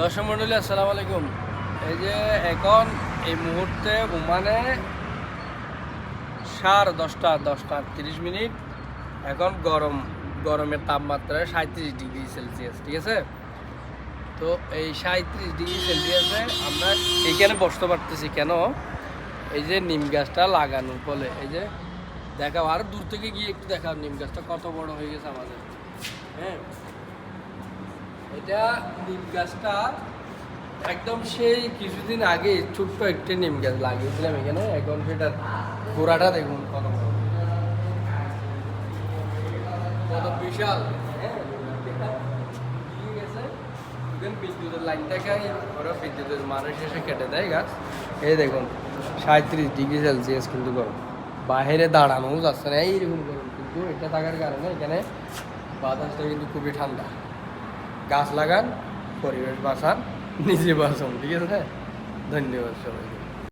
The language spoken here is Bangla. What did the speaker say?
দর্শক মন্ডলী আসসালামু আলাইকুম। এই যে এখন এই মুহূর্তে ওমানে সাড়ে দশটা দশটা তিরিশ মিনিট। এখন গরম, গরমের তাপমাত্রা সাঁত্রিশ ডিগ্রি সেলসিয়াস, ঠিক আছে? তো এই সাঁত্রিশ ডিগ্রি সেলসিয়াসে আমরা এইখানে বসতে পারতেছি কেন? এই যে নিম গাছটা লাগানোর ফলে। এই যে দেখাও, আর দূর থেকে গিয়ে একটু দেখাও, নিম গাছটা কত বড় হয়ে গেছে আমাদের। হ্যাঁ? এটা নিম গাছটা একদম সেই কিছুদিন আগে ছোট্ট একটা নিম গাছ লাগিয়েছিলাম এখানে। এখন সেটা গোড়াটা দেখুন কত কত বিশাল। হ্যাঁ বিদ্যুতের বিদ্যুতের কেটে দেয় গাছ। এই দেখুন ডিগ্রি সেলসিয়াস কিন্তু গরম। বাইরে দাঁড়ানোও যাচ্ছে না, এইরকম গরম কিন্তু এটা থাকার কারণে এখানে বাতাসটা কিন্তু খুবই ঠান্ডা। গাছ লাগান পরিবেশ বাঁচান নিজে বাঁচান ঠিক আছে? ধন্যবাদ সবাইকে।